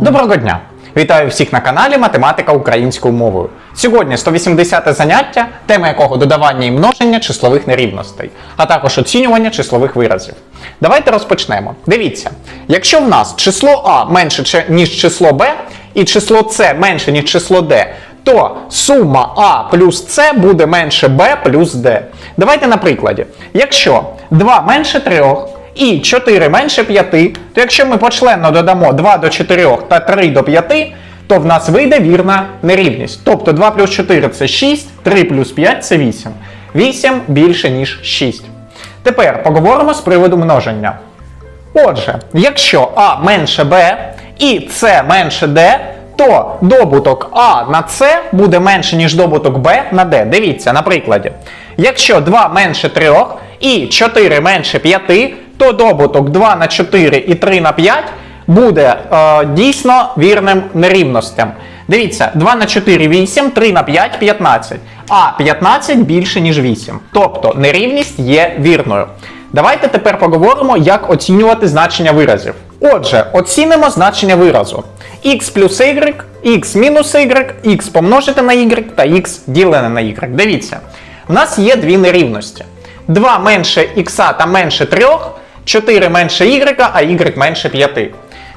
Доброго дня! Вітаю всіх на каналі Математика українською мовою. Сьогодні 180 заняття, тема якого додавання і множення числових нерівностей, а також оцінювання числових виразів. Давайте розпочнемо. Дивіться, якщо в нас число А менше ніж число Б, і число С менше ніж число Д, то сума А плюс С буде менше Б плюс Д. Давайте на прикладі. Якщо 2 менше 3, і 4 менше 5, то якщо ми почленно додамо 2 до 4 та 3 до 5, то в нас вийде вірна нерівність. Тобто 2 плюс 4 це 6, 3 плюс 5 це 8. 8 більше, ніж 6. Тепер поговоримо з приводу множення. Отже, якщо А менше Б і С менше Д, то добуток А на С буде менше, ніж добуток Б на Д. Дивіться, на прикладі. Якщо 2 менше 3 і 4 менше 5, то добуток 2 на 4 і 3 на 5 буде е, дійсно вірним нерівностям. Дивіться, 2 на 4 8, 3 на 5 15. А 15 більше, ніж 8. Тобто нерівність є вірною. Давайте тепер поговоримо, як оцінювати значення виразів. Отже, оцінимо значення виразу. x плюс y, x мінус y, x помножити на y та x ділене на y. Дивіться, в нас є дві нерівності. 2 менше x та менше 3, 4 менше y, а y менше 5.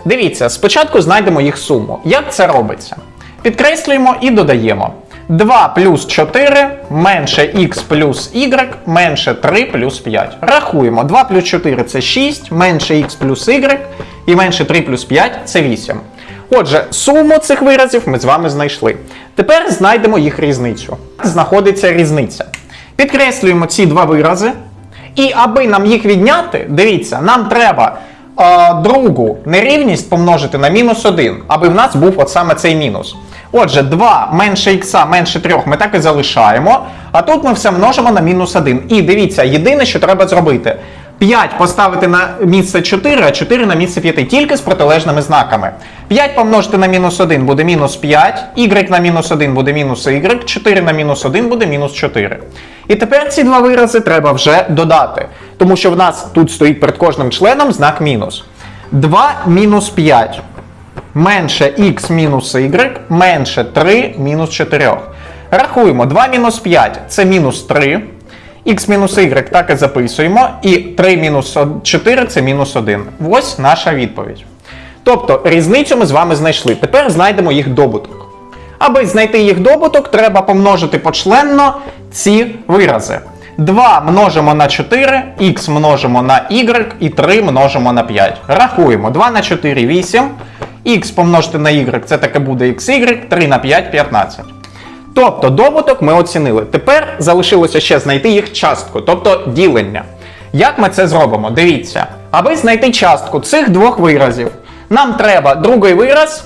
Дивіться, спочатку знайдемо їх суму. Як це робиться? Підкреслюємо і додаємо. 2 плюс 4 менше x плюс y менше 3 плюс 5. Рахуємо. 2 плюс 4 це 6, менше x плюс y і менше 3 плюс 5 це 8. Отже, суму цих виразів ми з вами знайшли. Тепер знайдемо їх різницю. Знаходиться різниця. Підкреслюємо ці два вирази. І аби нам їх відняти, дивіться, нам треба е, другу нерівність помножити на мінус 1, аби в нас був от саме цей мінус. Отже, 2 менше х менше 3 ми так і залишаємо, а тут ми все множимо на мінус 1. І дивіться, єдине, що треба зробити. 5 поставити на місце 4, а 4 на місце 5, тільки з протилежними знаками. 5 помножити на мінус 1 буде мінус 5, y на мінус 1 буде мінус y, 4 на мінус 1 буде мінус 4. І тепер ці два вирази треба вже додати, тому що в нас тут стоїть перед кожним членом знак мінус. 2 мінус 5 менше х мінус y менше 3 мінус 4. Рахуємо, 2 мінус 5 це мінус 3. Х мінус y так і записуємо. І 3 мінус 4 це мінус 1. Ось наша відповідь. Тобто різницю ми з вами знайшли. Тепер знайдемо їх добуток. Аби знайти їх добуток, треба помножити почленно ці вирази. 2 множимо на 4, х множимо на y і 3 множимо на 5. Рахуємо 2 на 4 8, х помножити на y це таке буде xy, 3 на 5 15. Тобто добуток ми оцінили. Тепер залишилося ще знайти їх частку, тобто ділення. Як ми це зробимо? Дивіться, аби знайти частку цих двох виразів, нам треба другий вираз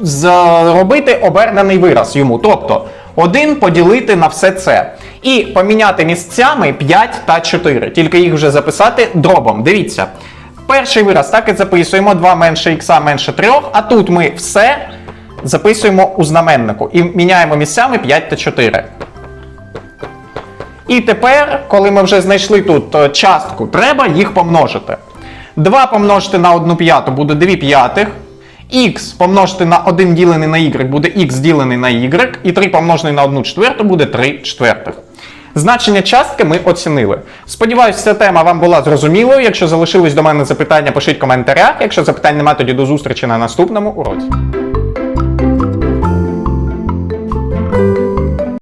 зробити обернений вираз йому. Тобто 1 поділити на все це. І поміняти місцями 5 та 4. Тільки їх вже записати дробом. Дивіться. Перший вираз так і записуємо 2 менше х менше 3, а тут ми все записуємо у знаменнику і міняємо місцями 5 та 4. І тепер, коли ми вже знайшли тут е, частку, треба їх помножити. 2 помножити на 1 п'яту буде 2 п'ятих. Х помножити на 1 ділений на y буде х ділений на y, і 3 помножений на 1 четверту буде 3 четвертих. Значення частки ми оцінили. Сподіваюсь, ця тема вам була зрозумілою. Якщо залишились до мене запитання, пишіть в коментарях. Якщо запитань немає, тоді до зустрічі на наступному уроці.